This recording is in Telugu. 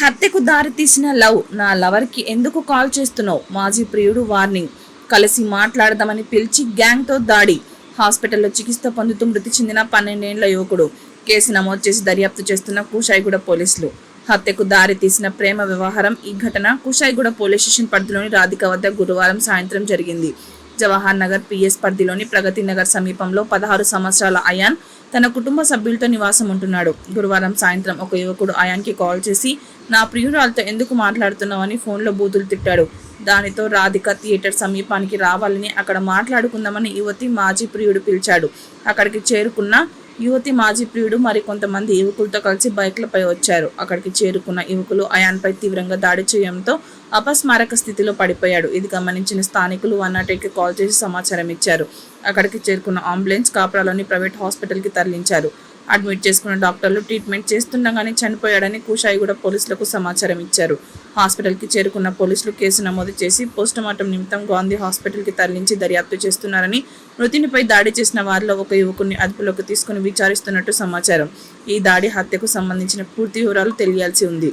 హత్యకు దారితీసిన లవ్ నా లవర్కి ఎందుకు కాల్ చేస్తున్నావు? మాజీ ప్రియుడు వార్నింగ్. కలిసి మాట్లాడదామని పిలిచి గ్యాంగ్తో దాడి. హాస్పిటల్లో చికిత్స పొందుతూ మృతి చెందిన పన్నెండేండ్ల యువకుడు. కేసు నమోదు చేసి దర్యాప్తు చేస్తున్న కుషాయిగూడ పోలీసులు. హత్యకు దారి తీసిన ప్రేమ వ్యవహారం ఈ ఘటన కుషాయిగూడ పోలీస్ స్టేషన్ పరిధిలోని రాధిక వద్ద గురువారం సాయంత్రం జరిగింది. జవహర్ నగర్ పిఎస్ పరిధిలోని ప్రగతి నగర్ సమీపంలో పదహారు సంవత్సరాల అయాన్ తన కుటుంబ సభ్యులతో నివాసం ఉంటున్నాడు. గురువారం సాయంత్రం ఒక యువకుడు అయాన్కి కాల్ చేసి నా ప్రియురాలతో ఎందుకు మాట్లాడుతున్నావని ఫోన్లో బూతులు తిట్టాడు. దానితో రాధిక థియేటర్ సమీపానికి రావాలని అక్కడ మాట్లాడుకుందామని యువతి మాజీ ప్రియుడు పిలిచాడు. అక్కడికి చేరుకున్న యువతి మాజీ ప్రియుడు మరికొంతమంది యువకులతో కలిసి బైక్లపై వచ్చారు. అక్కడికి చేరుకున్న యువకులు అయాన్పై తీవ్రంగా దాడి చేయడంతో అపస్మారక స్థితిలో పడిపోయాడు. ఇది గమనించిన స్థానికులు వన్ నాట్ ఎయిట్కి కాల్ చేసి సమాచారం ఇచ్చారు అక్కడికి చేరుకున్న అంబులెన్స్ కాపురాలోని ప్రైవేట్ హాస్పిటల్కి తరలించారు. అడ్మిట్ చేసుకున్న డాక్టర్లు ట్రీట్మెంట్ చేస్తుండగానే చనిపోయాడని కూషాయి కూడా పోలీసులకు సమాచారం ఇచ్చారు. హాస్పిటల్కి చేరుకున్న పోలీసులు కేసు నమోదు చేసి పోస్టుమార్టం నిమిత్తం గాంధీ హాస్పిటల్కి తరలించి దర్యాప్తు చేస్తున్నారని మృతినిపై దాడి చేసిన వారిలో ఒక యువకుని అదుపులోకి తీసుకుని విచారిస్తున్నట్టు సమాచారం. ఈ దాడి హత్యకు సంబంధించిన పూర్తి వివరాలు తెలియాల్సి ఉంది.